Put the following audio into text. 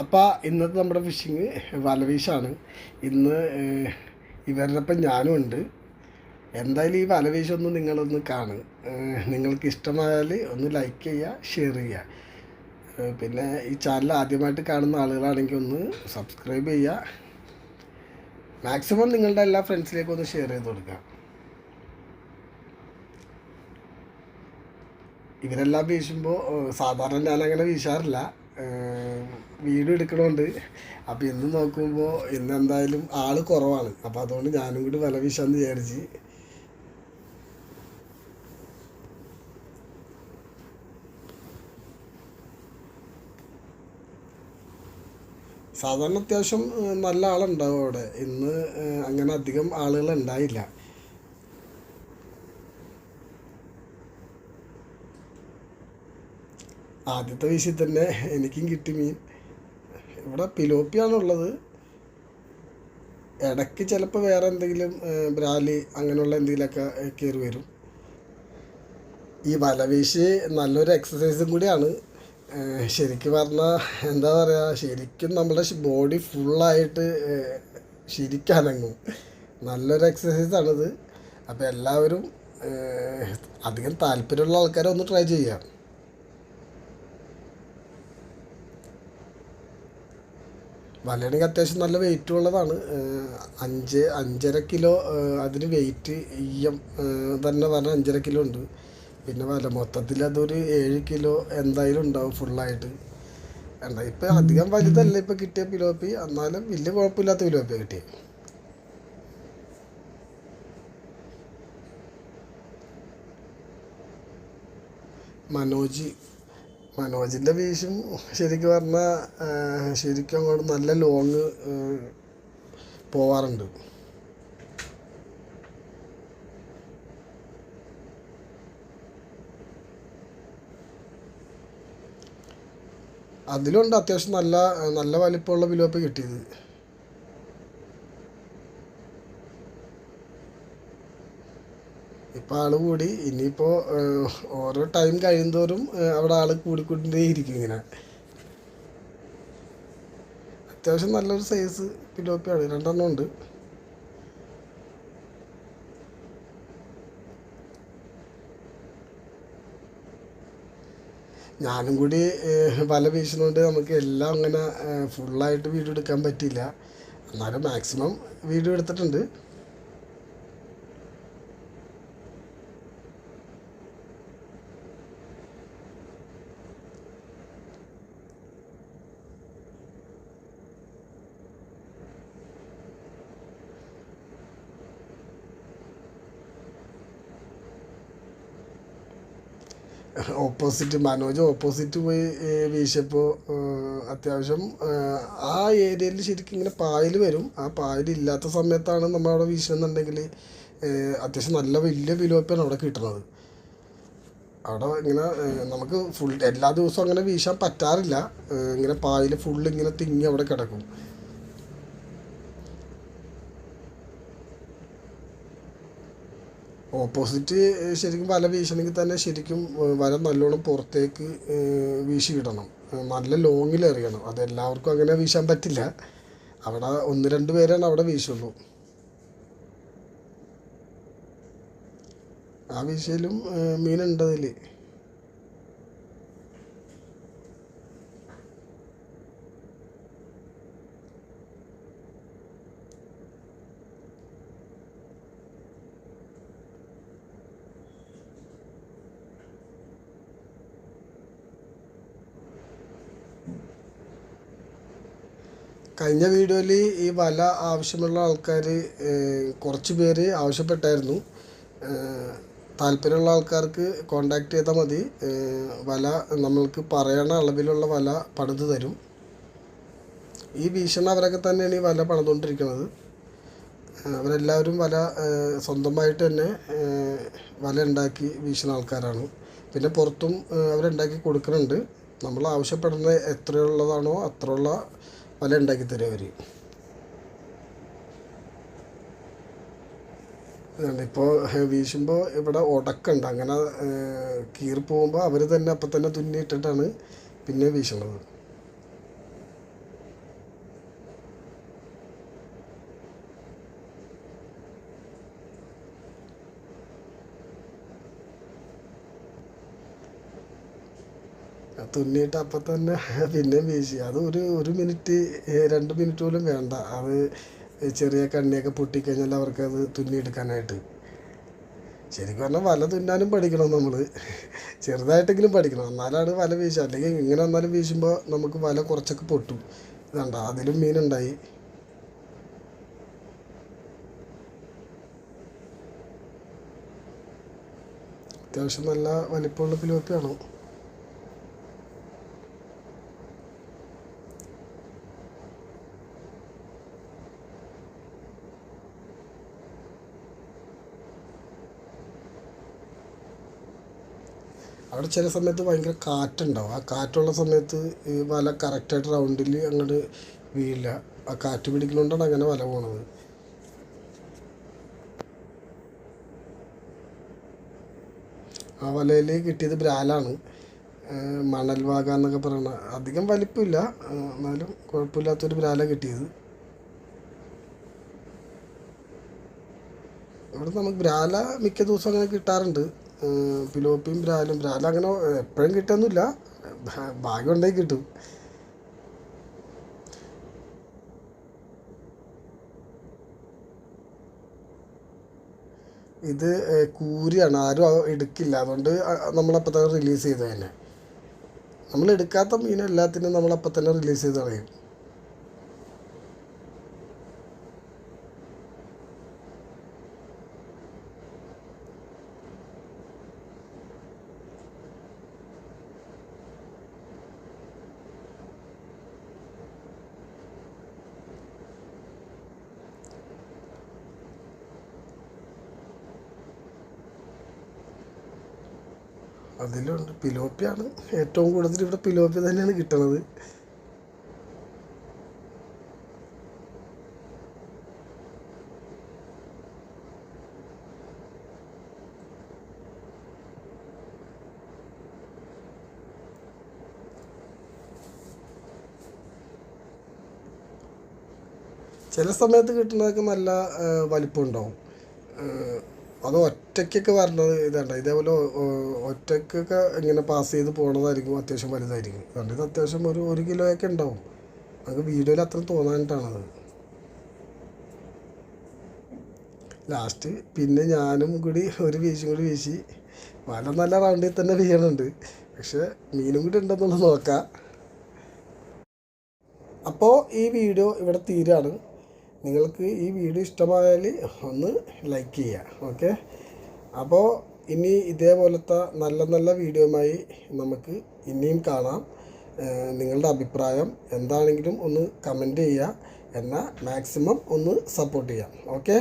അപ്പോൾ ഇന്നത്തെ നമ്മുടെ ഫിഷിങ് വലവീശാണ്. ഇന്ന് ഇവരുടെപ്പം ഞാനും ഉണ്ട് എന്തായാലും ഈ വലവീശൊന്ന് നിങ്ങളൊന്ന് കാണും നിങ്ങൾക്ക് ഇഷ്ടമായാൽ ഒന്ന് ലൈക്ക് ചെയ്യുക ഷെയർ ചെയ്യുക. പിന്നെ ഈ ചാനൽ ആദ്യമായിട്ട് കാണുന്ന ആളുകളാണെങ്കിൽ ഒന്ന് സബ്സ്ക്രൈബ് ചെയ്യുക. മാക്സിമം നിങ്ങളുടെ എല്ലാ ഫ്രണ്ട്സിലേക്കും ഒന്ന് ഷെയർ ചെയ്ത് കൊടുക്കുക. ഇവരെല്ലാം വീശുമ്പോൾ സാധാരണ ഞാനങ്ങനെ വീശാറില്ല. വീഡിയോ എടുക്കണോണ്ട്. അപ്പോൾ ഇന്ന് നോക്കുമ്പോൾ ഇന്ന് എന്തായാലും ആൾ കുറവാണ്. അപ്പോൾ അതുകൊണ്ട് ഞാനും കൂടി വില വീശാന്ന് വിചാരിച്ച്. സാധാരണ അത്യാവശ്യം നല്ല ആളുണ്ടാവും അവിടെ. ഇന്ന് അങ്ങനെ അധികം ആളുകൾ ഉണ്ടായില്ല. ആദ്യത്തെ വീശിൽ എനിക്കും കിട്ടി മീൻ. ഇവിടെ പിലോപ്പിയാണുള്ളത് ഇടയ്ക്ക് ചിലപ്പോൾ വേറെ എന്തെങ്കിലും ബ്രാലി അങ്ങനെയുള്ള എന്തെങ്കിലുമൊക്കെ കയറി വരും. ഈ വലവീശി നല്ലൊരു എക്സസൈസും കൂടിയാണ്. ശരിക്കും പറഞ്ഞാൽ എന്താ പറയുക ശരിക്കും നമ്മുടെ ബോഡി ഫുള്ളായിട്ട് ശരിക്കനങ്ങും നല്ലൊരു എക്സസൈസാണിത് അപ്പോൾ എല്ലാവരും അധികം താല്പര്യമുള്ള ആൾക്കാരെ ഒന്ന് ട്രൈ ചെയ്യാം. വലയാണെങ്കിൽ അത്യാവശ്യം നല്ല വെയിറ്റ് ഉള്ളതാണ്. അഞ്ച് അഞ്ചര കിലോ അതിന് വെയിറ്റ് ഈയം തന്നെ പറഞ്ഞാൽ അഞ്ചര കിലോ ഉണ്ട്. പിന്നെ വല മൊത്തത്തിൽ അതൊരു ഏഴ് കിലോ എന്തായാലും ഉണ്ടാവും ഫുള്ളായിട്ട് എന്താ ഇപ്പം അധികം വലുതല്ല ഇപ്പം കിട്ടിയ പിലോപ്പി. എന്നാലും വലിയ കുഴപ്പമില്ലാത്ത പിലോപ്പിയാണ് കിട്ടിയത് മനോജ് മനോജിന്റെ വീശും ശരിക്കും പറഞ്ഞാൽ ശരിക്കും അങ്ങോട്ട് നല്ല ലോങ് പോവാറുണ്ട്. അതിലുണ്ട് അത്യാവശ്യം നല്ല നല്ല വലിപ്പമുള്ള വിലോപ്പ് കിട്ടിയത്. ഇപ്പം ആൾ കൂടി. ഇനിയിപ്പോൾ ഓരോ ടൈം കഴിയുന്തോറും അവിടെ ആൾ കൂടിക്കൊണ്ടേ ഇരിക്കും ഇങ്ങനെ. അത്യാവശ്യം നല്ലൊരു സൈസ് പിലോപ്പിയാണ് രണ്ടെണ്ണം ഉണ്ട്. ഞാനും കൂടി വല വീശുന്നതുകൊണ്ട് നമുക്ക് എല്ലാം അങ്ങനെ ഫുള്ളായിട്ട് വീഡിയോ എടുക്കാൻ പറ്റിയില്ല. എന്നാലും മാക്സിമം വീഡിയോ എടുത്തിട്ടുണ്ട്. ഓപ്പോസിറ്റ് മനോജ് ഓപ്പോസിറ്റ് പോയി വീശിയപ്പോൾ അത്യാവശ്യം ആ ഏരിയയിൽ ശരിക്കും ഇങ്ങനെ പായൽ വരും. ആ പായൽ ഇല്ലാത്ത സമയത്താണ് നമ്മൾ അവിടെ വീശുന്നുണ്ടെങ്കിൽ അത്യാവശ്യം നല്ല വലിയ വിലോപ്പാണ് അവിടെ കിട്ടുന്നത്. അവിടെ ഇങ്ങനെ നമുക്ക് ഫുൾ എല്ലാ ദിവസവും അങ്ങനെ വീശാൻ പറ്റാറില്ല. ഇങ്ങനെ പായൽ ഫുൾ ഇങ്ങനെ തിങ്ങി അവിടെ കിടക്കും. ഓപ്പോസിറ്റ് ശരിക്കും വല വീശണമെങ്കിൽ തന്നെ ശരിക്കും വല നല്ലോണം പുറത്തേക്ക് വീശിയിടണം. നല്ല ലോങ്ങിൽ എറിയണം. അത് എല്ലാവർക്കും അങ്ങനെ വീശാൻ പറ്റില്ല. അവിടെ ഒന്ന് രണ്ട് പേരാണ് അവിടെ വീശുള്ളൂ. ആ വീശയിലും മീനുണ്ട് കഴിഞ്ഞ വീഡിയോയിൽ ഈ വല ആവശ്യമുള്ള ആൾക്കാർ കുറച്ച് പേര് ആവശ്യപ്പെട്ടായിരുന്നു. താല്പര്യമുള്ള ആൾക്കാർക്ക് കോണ്ടാക്ട് ചെയ്താൽ മതി. വല നമ്മൾക്ക് പറയണ അളവിലുള്ള വല പണിത് തരും. ഈ ഭീഷണ അവരൊക്കെ തന്നെയാണ് ഈ വല പണിതുകൊണ്ടിരിക്കുന്നത്. അവരെല്ലാവരും വല സ്വന്തമായിട്ട് തന്നെ വല ഉണ്ടാക്കി വീശുന്ന ആൾക്കാരാണ്. പിന്നെ പുറത്തും അവരുണ്ടാക്കി കൊടുക്കുന്നുണ്ട്. നമ്മൾ ആവശ്യപ്പെടുന്ന എത്രയുള്ളതാണോ അത്രയുള്ള വല ഉണ്ടാക്കി തരും അവർ ഇപ്പോൾ വീശുമ്പോൾ ഇവിടെ ഉടക്കുണ്ട് അങ്ങനെ കീറി പോകുമ്പോൾ അവർ തന്നെ അപ്പം തന്നെ തുന്നിയിട്ടിട്ടാണ് പിന്നെ വീശുന്നത്. തുന്നിയിട്ട് അപ്പം തന്നെ പിന്നെയും വീശി. അത് ഒരു ഒരു മിനിറ്റ് രണ്ട് മിനിറ്റ് പോലും വേണ്ട. അത് ചെറിയ കണ്ണിയൊക്കെ പൊട്ടിക്കഴിഞ്ഞാൽ അവർക്കത് തുന്നിയെടുക്കാനായിട്ട്. ശരിക്കും പറഞ്ഞാൽ വല തുന്നാനും പഠിക്കണം നമ്മൾ ചെറുതായിട്ടെങ്കിലും പഠിക്കണം. എന്നാലാണ് വല വീശുക. അല്ലെങ്കിൽ ഇങ്ങനെ വന്നാലും വീശുമ്പോൾ നമുക്ക് വല കുറച്ചൊക്കെ പൊട്ടും. ഇതണ്ട അതിലും മീനുണ്ടായി. അത്യാവശ്യം നല്ല വലിപ്പമുള്ള പിലോപ്പിയാണ്? അവിടെ ചില സമയത്ത് ഭയങ്കര കാറ്റുണ്ടാവും. ആ കാറ്റുള്ള സമയത്ത് ഈ വല കറക്റ്റായിട്ട് റൗണ്ടിൽ അങ്ങോട്ട് വീഴില്ല. ആ കാറ്റ് പിടിക്കുന്നതുകൊണ്ടാണ് അങ്ങനെ വല പോണത്. ആ വലയിൽ കിട്ടിയത് ബ്രാലാണ്. മണൽ വാഗ എന്നൊക്കെ പറയണ. അധികം വലിപ്പമില്ല എന്നാലും കുഴപ്പമില്ലാത്തൊരു ബ്രാല കിട്ടിയത്. ഇവിടെ നമുക്ക് ബ്രാല മിക്ക ദിവസം അങ്ങനെ കിട്ടാറുണ്ട്. പിലോപ്പിയും ബ്രാലും ബ്രാലും അങ്ങനെ എപ്പോഴും കിട്ടുന്നില്ല. ഭാഗ്യം ഉണ്ടെങ്കിൽ കിട്ടും. ഇത് കൂരിയാണ്. ആരും എടുക്കില്ല. അതുകൊണ്ട് നമ്മളപ്പോൾ തന്നെ റിലീസ് ചെയ്തു തന്നെ നമ്മൾ എടുക്കാത്ത മീൻ എല്ലാത്തിനും നമ്മളപ്പോൾ തന്നെ റിലീസ് ചെയ്ത് കളയും അതിലുണ്ട്. പിലോപ്പിയാണ്. ഏറ്റവും കൂടുതൽ ഇവിടെ പിലോപ്പി തന്നെയാണ് കിട്ടണത്. ചില സമയത്ത് കിട്ടുന്നതൊക്കെ നല്ല വലിപ്പം ഉണ്ടാവും അത് ഒറ്റയ്ക്കൊക്കെ വരണത് ഇതാണ് ഇതേപോലെ ഒറ്റയ്ക്കൊക്കെ ഇങ്ങനെ പാസ് ചെയ്ത് പോണതായിരിക്കും അത്യാവശ്യം വലുതായിരിക്കും. അതുകൊണ്ട് ഇത് അത്യാവശ്യം ഒരു ഒരു കിലോയൊക്കെ ഉണ്ടാവും. അത് വീഡിയോയിൽ അത്ര തോന്നാനിട്ടാണത്. ലാസ്റ്റ് പിന്നെ ഞാനും കൂടി ഒരു വീശും കൂടി വീശി വല നല്ല റൗണ്ടിൽ തന്നെ വീഴണുണ്ട് പക്ഷെ മീനും കൂടി ഉണ്ടെന്നുള്ളത് നോക്കാം. അപ്പോൾ ഈ വീഡിയോ ഇവിടെ തീരാണ്. നിങ്ങൾക്ക് ഈ വീഡിയോ ഇഷ്ടമായാൽ ഒന്ന് ലൈക്ക് ചെയ്യുക ഓക്കെ അപ്പോൾ ഇനി ഇതേപോലത്തെ നല്ല നല്ല വീഡിയോയുമായി നമുക്ക് ഇനിയും കാണാം. നിങ്ങളുടെ അഭിപ്രായം എന്താണെങ്കിലും ഒന്ന് കമന്റ് ചെയ്യുക എന്നാൽ മാക്സിമം ഒന്ന് സപ്പോർട്ട് ചെയ്യാം ഓക്കെ